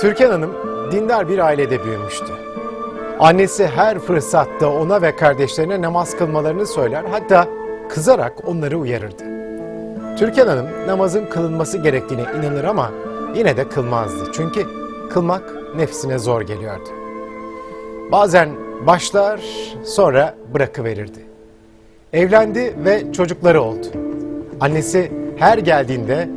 Türkan Hanım dindar bir ailede büyümüştü. Annesi her fırsatta ona ve kardeşlerine namaz kılmalarını söyler, hatta kızarak onları uyarırdı. Türkan Hanım namazın kılınması gerektiğine inanır ama yine de kılmazdı. Çünkü kılmak nefsine zor geliyordu. Bazen başlar sonra bırakıverirdi. Evlendi ve çocukları oldu. Annesi her geldiğinde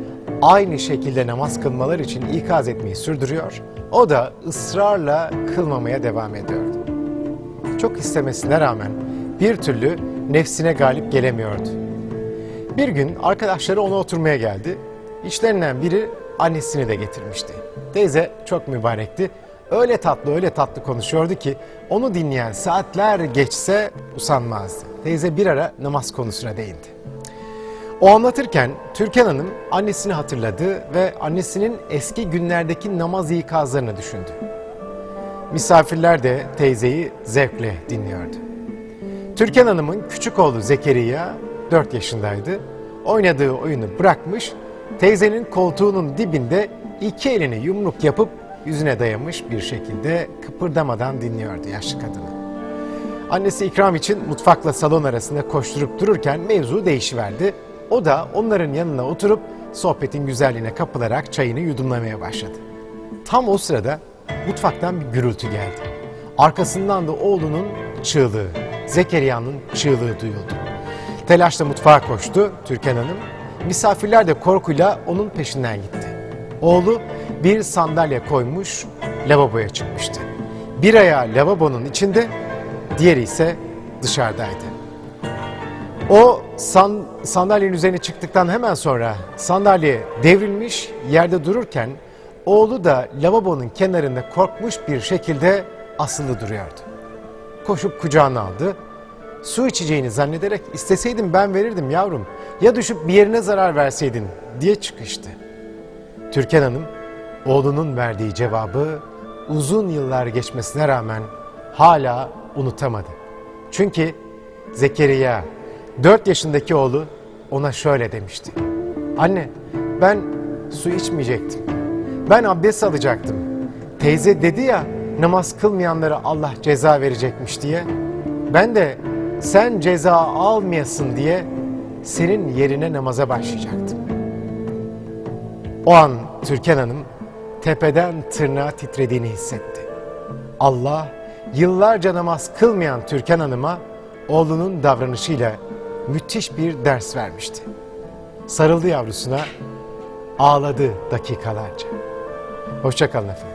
aynı şekilde namaz kılmalar için ikaz etmeyi sürdürüyor. O da ısrarla kılmamaya devam ediyordu. Çok istemesine rağmen bir türlü nefsine galip gelemiyordu. Bir gün arkadaşları ona oturmaya geldi. İçlerinden biri annesini de getirmişti. Teyze çok mübarekti. Öyle tatlı öyle tatlı konuşuyordu ki onu dinleyen saatler geçse usanmazdı. Teyze bir ara namaz konusuna değindi. O anlatırken Türkan Hanım annesini hatırladı ve annesinin eski günlerdeki namaz ikazlarını düşündü. Misafirler de teyzeyi zevkle dinliyordu. Türkan Hanım'ın küçük oğlu Zekeriya 4 yaşındaydı. Oynadığı oyunu bırakmış, teyzenin koltuğunun dibinde iki elini yumruk yapıp yüzüne dayamış bir şekilde kıpırdamadan dinliyordu yaşlı kadını. Annesi ikram için mutfakla salon arasında koşturup dururken mevzu değişiverdi. O da onların yanına oturup sohbetin güzelliğine kapılarak çayını yudumlamaya başladı. Tam o sırada mutfaktan bir gürültü geldi. Arkasından da oğlunun çığlığı, Zekeriya'nın çığlığı duyuldu. Telaşla mutfağa koştu Türkan Hanım. Misafirler de korkuyla onun peşinden gitti. Oğlu bir sandalye koymuş lavaboya çıkmıştı. Bir ayağı lavabonun içinde, diğeri ise dışarıdaydı. O san, sandalyenin üzerine çıktıktan hemen sonra sandalye devrilmiş yerde dururken oğlu da lavabonun kenarında korkmuş bir şekilde asılı duruyordu. Koşup kucağına aldı. Su içeceğini zannederek isteseydim ben verirdim yavrum. Ya düşüp bir yerine zarar verseydin diye çıkıştı. Türkan Hanım oğlunun verdiği cevabı uzun yıllar geçmesine rağmen hala unutamadı. Çünkü Zekeriya 4 yaşındaki oğlu ona şöyle demişti. Anne ben su içmeyecektim. Ben abdest alacaktım. Teyze dedi ya namaz kılmayanlara Allah ceza verecekmiş diye. Ben de sen ceza almayasın diye senin yerine namaza başlayacaktım. O an Türkan Hanım tepeden tırnağa titrediğini hissetti. Allah yıllarca namaz kılmayan Türkan Hanım'a oğlunun davranışıyla müthiş bir ders vermişti. Sarıldı yavrusuna, ağladı dakikalarca. Hoşçakalın efendim.